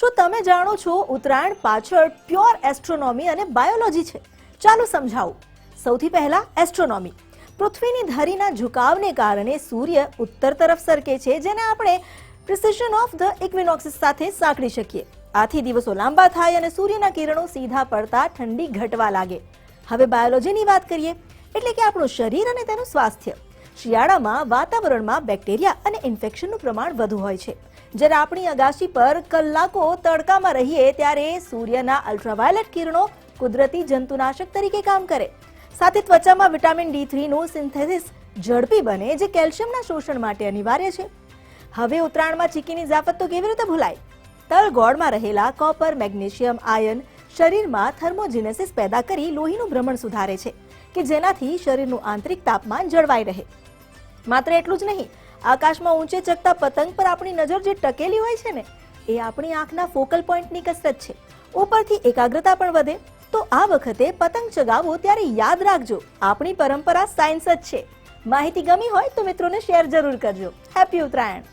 શું તમે જાણો છો ઉત્તરાયણ પાછળ પ્યોર એસ્ટ્રોનોમી અને બાયોલોજી છે? ચાલો સમજાવું. સૌથી પહેલા એસ્ટ્રોનોમી. પૃથ્વીની ધરીના ઝુકાવને કારણે સૂર્ય ઉત્તર તરફ સરકે છે, જેને આપણે પ્રિસિશન ઓફ ધ ઇક્વિનોક્સિસ સાથે સાંકળી શકીએ. આથી દિવસો લાંબા થાય અને સૂર્યના કિરણો સીધા પડતા ઠંડી ઘટવા લાગે. હવે બાયોલોજીની વાત કરીએ. એટલે કે આપણું શરીર અને તેનું સ્વાસ્થ્ય. શિયાળામાં વાતાવરણમાં બેક્ટેરિયા અને ઇન્ફેક્શનનું પ્રમાણ વધુ હોય છે. જ્યારે આપણી અગાશી પર કલાકો તડકામાં રહીએ ત્યારે સૂર્યના અલ્ટ્રાવાયોલેટ કિરણો કુદરતી જંતુનાશક તરીકે કામ કરે. સાથે ત્વચામાં વિટામિન ડી થ્રીનું સિન્થેસિસ ઝડપી બને જે કેલ્શિયમના શોષણ માટે અનિવાર્ય છે. હવે ઉત્તરાયણમાં ચીકીની જાફત તો કેવી રીતે ભૂલાય? તલ ગોળમાં રહેલા કોપર મેગ્નેશિયમ આયન શરીરમાં થર્મોજિનેસિસ પેદા કરી લોહીનું ભ્રમણ સુધારે છે, કે જેનાથી શરીરનું આંતરિક તાપમાન જળવાઈ રહે. માત્ર એટલું જ નહીં, આકાશમાં ઊંચે ચકતા પતંગ પર આપણી નજર જે ટકેલી હોય છે ને, એ આપણી આંખના ફોકલ પોઈન્ટની કસરત છે. ઉપરથી એકાગ્રતા પણ વધે. તો આ વખતે પતંગ ચગાવો ત્યારે યાદ રાખજો, આપણી પરંપરા સાયન્સ જ છે. માહિતી ગમી હોય તો મિત્રોને શેર જરૂર કરજો. હેપી ઉત્તરાયણ.